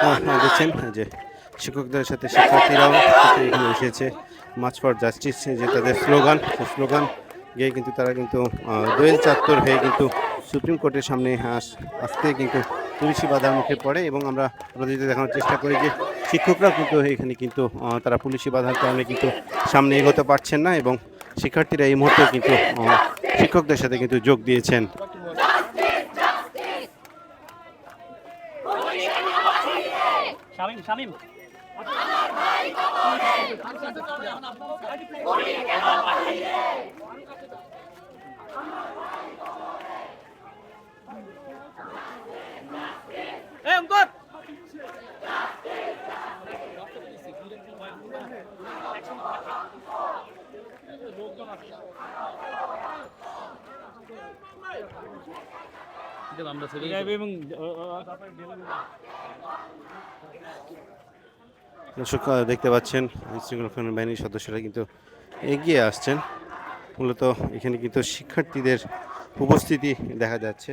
হ্যাঁ, হ্যাঁ, দেখছেন? যে শিক্ষকদের সাথে শিক্ষার্থীরাও এখানে এসেছে। মাছ ফর জাস্টিস যে তাদের স্লোগান স্লোগান গিয়ে কিন্তু তারা কিন্তু দোয়েল চাত্তর হয়ে কিন্তু সুপ্রিম কোর্টের সামনে আস- আসতে কিন্তু পুলিশি বাধার মুখে পড়ে এবং আমরা আপনাদের দেখানোর চেষ্টা করি যে শিক্ষকরাও কিন্তু এখানে কিন্তু তারা পুলিশি বাধার কারণে কিন্তু সামনে এগোতে পারছেন না এবং শিক্ষার্থীরা এই মুহূর্তে কিন্তু শিক্ষকদের সাথে কিন্তু যোগ দিয়েছেন। শামিম শামিম এবং দর্শক দেখতে পাচ্ছেন আইনশৃঙ্খলা বাহিনীর সদস্যরা কিন্তু এগিয়ে আসছেন। মূলত এখানে কিন্তু শিক্ষার্থীদের উপস্থিতি দেখা যাচ্ছে।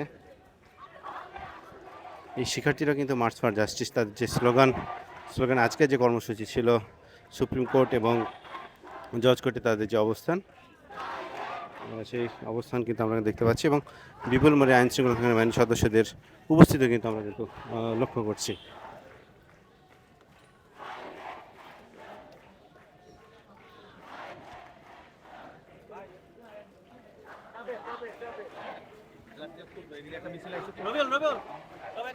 এই শিক্ষার্থীরা কিন্তু মার্চ ফর জাস্টিস তাদের যে স্লোগান স্লোগান আজকে যে কর্মসূচি ছিল সুপ্রিম কোর্ট এবং জজ কোর্টে তাদের যে অবস্থান সেই অবস্থান কিন্তু আমরা দেখতে পাচ্ছি এবং বিপুল মরে আইনশৃঙ্খলা বাহিনীর সদস্যদের উপস্থিতি কিন্তু আমরা কিন্তু লক্ষ্য করছি। রবিউল রবিউল তবে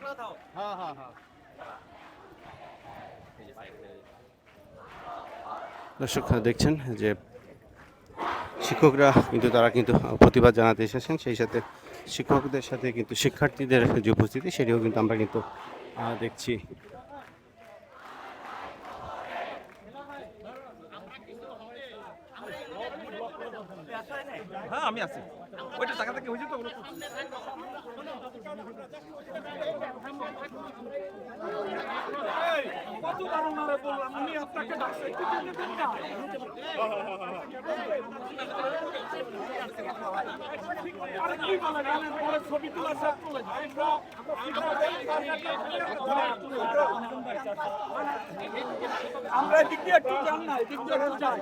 দর্শক দেখছেন যে শিক্ষকরা কিন্তু তারা কিন্তু প্রতিবাদ জানাতে এসেছেন। সেই সাথে শিক্ষকদের সাথে কিন্তু শিক্ষার্থীদের যে উপস্থিতি, সেটিও কিন্তু আমরা কিন্তু দেখছি। হ্যাঁ আমি আছি। ওইটা টাকা থেকে হয়েছে তো। ওগুলো আমি আপনাকে ডাকছি, একটু যেতে দিন না। আরে কি বলেন? আমি পরে ছবি তোলা সব তোলেন। আমরা এদিক দিয়ে একটু যান না, এদিক দিয়ে যাই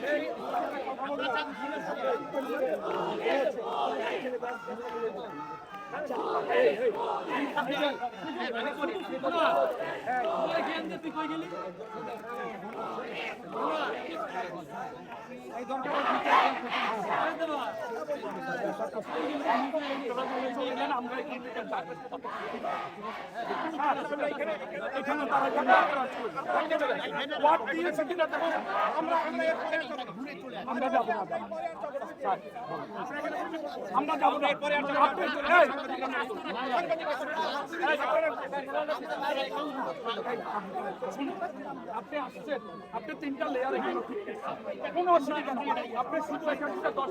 কিনা দেখো আমরা যাব না আমরা যাব না আপনি আপনি আসছেন আপনি তিনটা লেয়ার কোনো অসুবিধা নেই আপনি শুধু এখান থেকে যান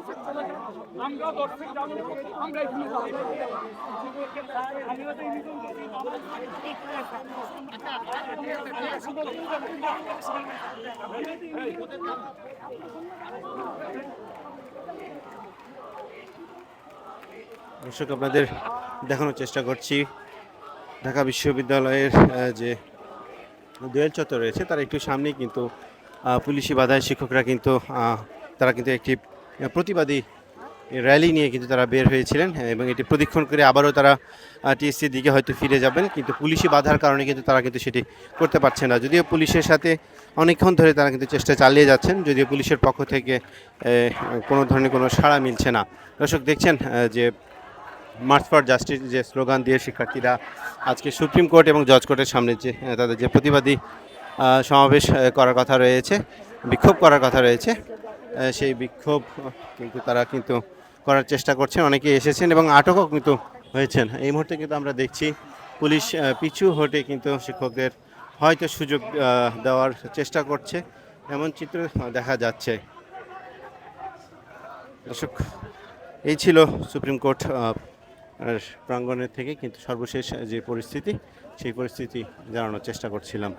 আমরা দর্শক, আপনাদের দেখানোর চেষ্টা করছি। ঢাকা বিশ্ববিদ্যালয়ের যে দোয়েল চত্বর রয়েছে, তার একটু সামনেই কিন্তু পুলিশি বাধায় শিক্ষকরা কিন্তু তারা কিন্তু একটি প্রতিবাদী র্যালি নিয়ে কিন্তু তারা বের হয়েছিলেন, এবং এটি প্রদীক্ষণ করে আবারও তারা টিএসসির দিকে হয়তো ফিরে যাবেন, কিন্তু পুলিশি বাধার কারণে কিন্তু তারা কিন্তু সেটি করতে পারছে না। যদিও পুলিশের সাথে অনেকক্ষণ ধরে তারা কিন্তু চেষ্টা চালিয়ে যাচ্ছেন, যদিও পুলিশের পক্ষ থেকে কোনো ধরনের কোনো সাড়া মিলছে না। দর্শক দেখছেন যে মার্চ ফর জাস্টিস যে স্লোগান দিয়ে শিক্ষার্থীরা আজকে সুপ্রিম কোর্ট এবং জজ কোর্টের সামনে যে তাদের যে প্রতিবাদী সমাবেশ করার কথা রয়েছে, বিক্ষোভ করার কথা রয়েছে সেই বিক্ষোভ কিন্তু তারা কিন্তু করার চেষ্টা করছেন অনেকে এসেছেন এবং আটকও কিন্তু হয়েছেন। এই মুহূর্তে কিন্তু আমরা দেখছি পুলিশ পিছু হটে কিন্তু শিক্ষকদের হয়তো সুযোগ দেওয়ার চেষ্টা করছে। এমন চিত্র দেখা যাচ্ছে। দর্শক, এই ছিল সুপ্রিম কোর্ট প্রাঙ্গণের থেকে কিন্তু সর্বশেষ যে পরিস্থিতি, সেই পরিস্থিতি জানানোর চেষ্টা করছিলাম।